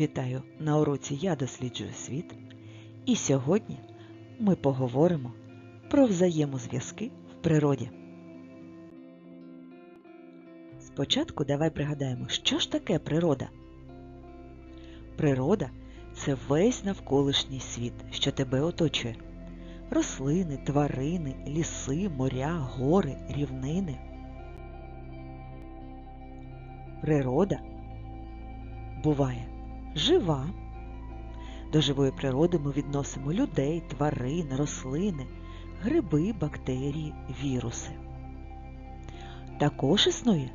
Вітаю на уроці Я досліджую світ. І сьогодні ми поговоримо про взаємозв'язки в природі. Спочатку давай пригадаємо, що ж таке природа. Природа це весь навколишній світ, що тебе оточує. Рослини, тварини, ліси, моря, гори, рівнини. Природа буває жива. До живої природи ми відносимо людей, тварин, рослини, гриби, бактерії, віруси. Також існує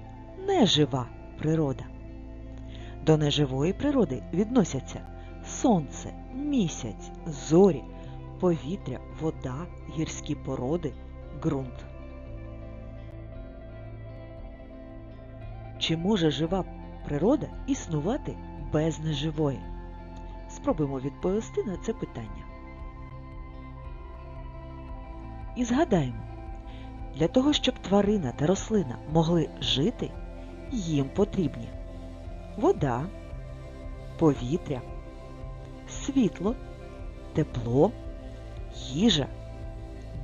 нежива природа. До неживої природи відносяться сонце, місяць, зорі, повітря, вода, гірські породи, ґрунт. Чи може жива природа існувати без неживої? Спробуємо відповісти на це питання. І згадаємо, для того, щоб тварина та рослина могли жити, їм потрібні вода, повітря, світло, тепло, їжа,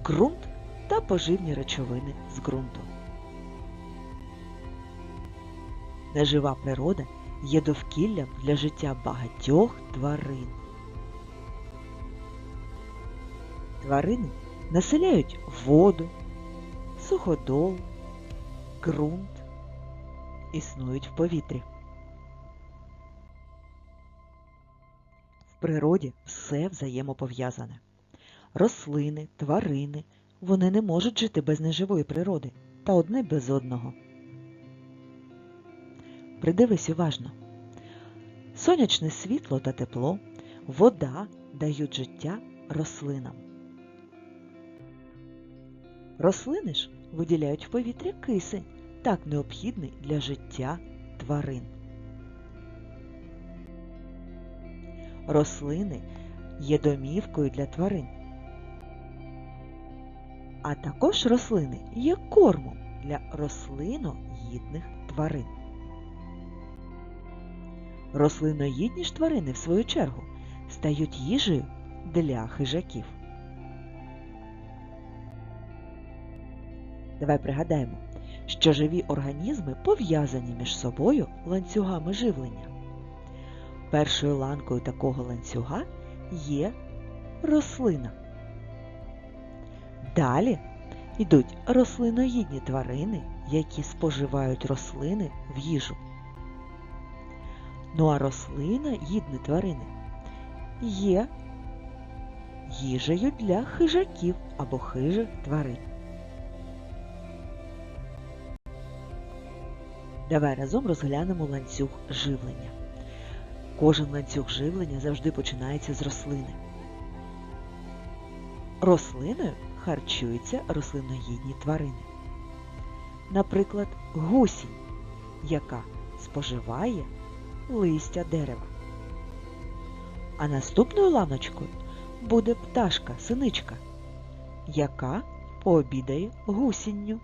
ґрунт та поживні речовини з ґрунту. Нежива природа є довкіллям для життя багатьох тварин. Тварини населяють воду, суходол, ґрунт, існують в повітрі. В природі все взаємопов'язане. Рослини, тварини, вони не можуть жити без неживої природи та одне без одного. Придивись уважно. Сонячне світло та тепло, вода дають життя рослинам. Рослини ж виділяють в повітря кисень, так необхідний для життя тварин. Рослини є домівкою для тварин. А також рослини є кормом для рослиноїдних тварин. Рослиноїдні ж тварини, в свою чергу, стають їжею для хижаків. Давай пригадаємо, що живі організми пов'язані між собою ланцюгами живлення. Першою ланкою такого ланцюга є рослина. Далі йдуть рослиноїдні тварини, які споживають рослини в їжу. Ну а рослина, їдні тварини, є їжею для хижаків або хижих тварин. Давай разом розглянемо ланцюг живлення. Кожен ланцюг живлення завжди починається з рослини. Рослиною харчуються рослиноїдні тварини. Наприклад, гусінь, яка споживає листя дерева. А наступною ланочкою буде пташка, синичка, яка пообідає гусінню.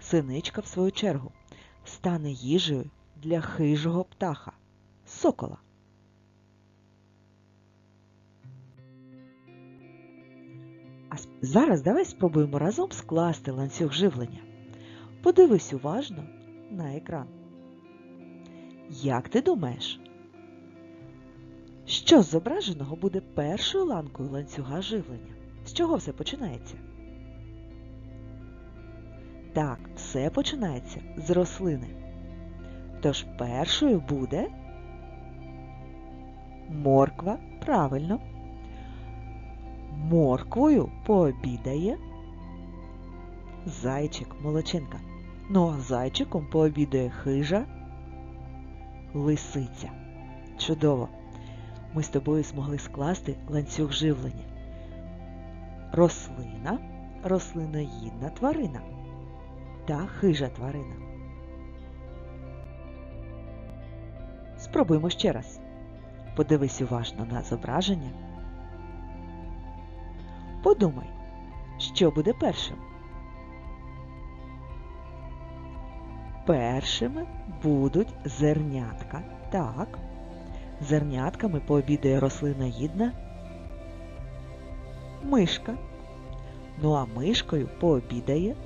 Синичка, в свою чергу, стане їжею для хижого птаха сокола. А зараз давай спробуємо разом скласти ланцюг живлення. Подивись уважно на екран. Як ти думаєш? Що з зображеного буде першою ланкою ланцюга живлення? З чого все починається? Так, все починається з рослини. Тож першою буде морква, правильно. Морквою пообідає зайчик, молочинка. Ну а зайчиком пообідає хижа лисиця. Чудово! Ми з тобою змогли скласти ланцюг живлення. Рослина, рослиноїдна тварина та хижа тварина. Спробуємо ще раз. Подивись уважно на зображення. Подумай, що буде першим. Першими будуть зернятка. Так. Зернятками пообідає рослиноїдна мишка. Ну а мишкою пообідає.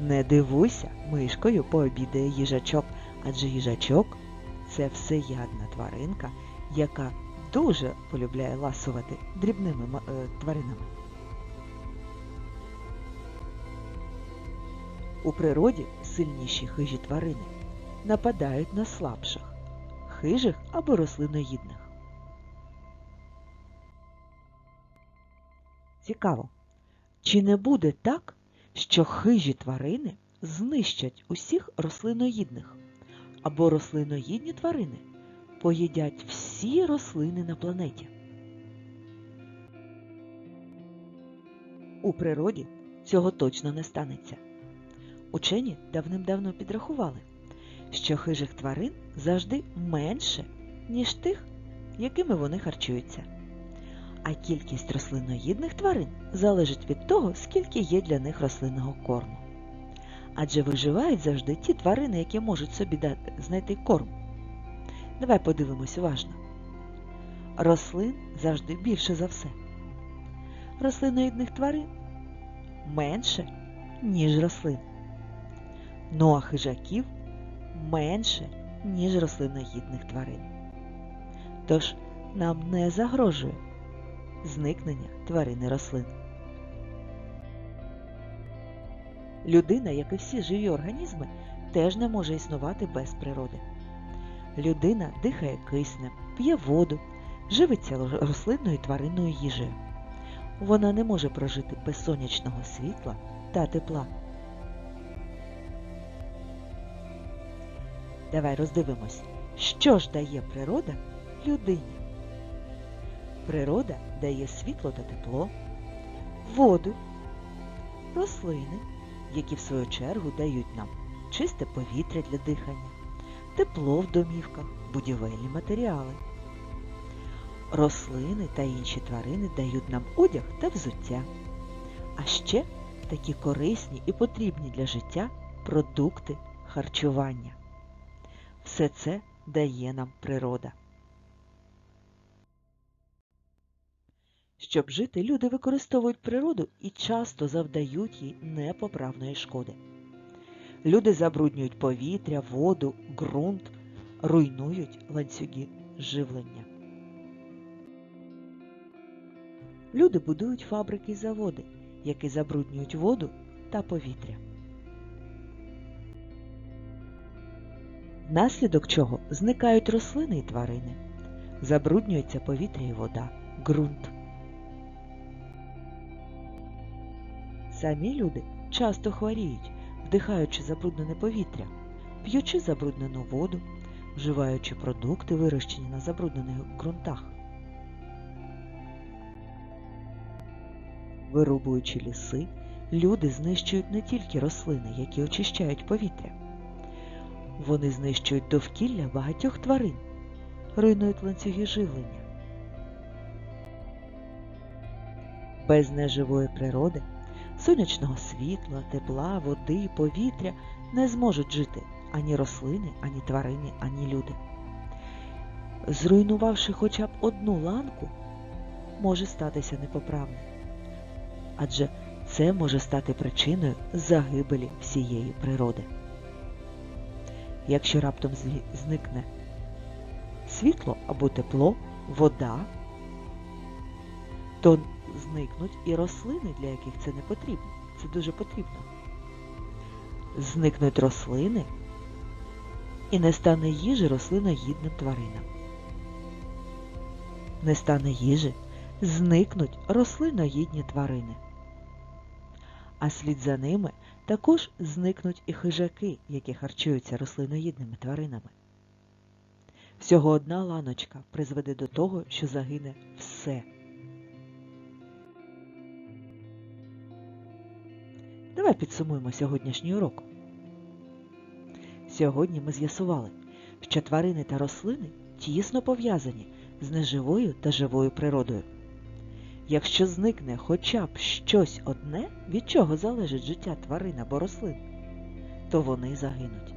Не дивуйся, мишкою пообідає їжачок, адже їжачок це всеядна тваринка, яка дуже полюбляє ласувати дрібними е, тваринами. У природі сильніші хижі тварини нападають на слабших, хижих або рослиноїдних. Цікаво, чи не буде так, що хижі тварини знищать усіх рослиноїдних, або рослиноїдні тварини поїдять всі рослини на планеті? У природі цього точно не станеться. Учені давним-давно підрахували, що хижих тварин завжди менше, ніж тих, якими вони харчуються. А кількість рослиноїдних тварин залежить від того, скільки є для них рослинного корму. Адже виживають завжди ті тварини, які можуть собі знайти корм. Давай подивимось уважно. Рослин завжди більше за все. Рослиноїдних тварин менше, ніж рослин. Ну а хижаків менше, ніж рослиноїдних тварин. Тож нам не загрожує зникнення тварин і рослин. Людина, як і всі живі організми, теж не може існувати без природи. Людина дихає киснем, п'є воду, живиться рослинною і тваринною їжею. Вона не може прожити без сонячного світла та тепла. Давай роздивимось, що ж дає природа людині. Природа дає світло та тепло, воду, рослини, які в свою чергу дають нам чисте повітря для дихання, тепло в домівках, будівельні матеріали. Рослини та інші тварини дають нам одяг та взуття, а ще такі корисні і потрібні для життя продукти харчування. Все це дає нам природа. Щоб жити, люди використовують природу і часто завдають їй непоправної шкоди. Люди забруднюють повітря, воду, ґрунт, руйнують ланцюги живлення. Люди будують фабрики і заводи, які забруднюють воду та повітря. Внаслідок чого зникають рослини і тварини, забруднюється повітря і вода, ґрунт. Самі люди часто хворіють, вдихаючи забруднене повітря, п'ючи забруднену воду, вживаючи продукти, вирощені на забруднених ґрунтах. Вирубуючи ліси, люди знищують не тільки рослини, які очищають повітря. Вони знищують довкілля багатьох тварин, руйнують ланцюги живлення. Без неживої природи, сонячного світла, тепла, води, повітря не зможуть жити ані рослини, ані тварини, ані люди. Зруйнувавши хоча б одну ланку, може статися непоправне. Адже це може стати причиною загибелі всієї природи. Якщо раптом зникне світло або тепло, вода, то зникнуть і рослини, для яких це не потрібно. Це дуже потрібно. Зникнуть рослини і не стане їжі рослиноїдним тваринам. Не стане їжі, зникнуть рослиноїдні тварини. А слід за ними також зникнуть і хижаки, які харчуються рослиноїдними тваринами. Всього одна ланочка призведе до того, що загине все. Давай підсумуємо сьогоднішній урок. Сьогодні ми з'ясували, що тварини та рослини тісно пов'язані з неживою та живою природою. Якщо зникне хоча б щось одне, від чого залежить життя тварин або рослин, то вони загинуть.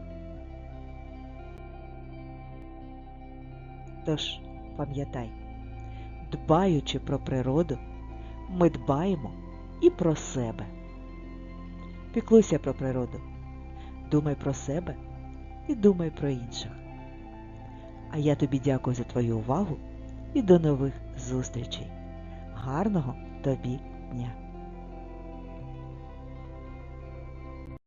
Тож пам'ятай, дбаючи про природу, ми дбаємо і про себе. Піклуйся про природу, думай про себе і думай про інших. А я тобі дякую за твою увагу і до нових зустрічей. Гарного тобі дня!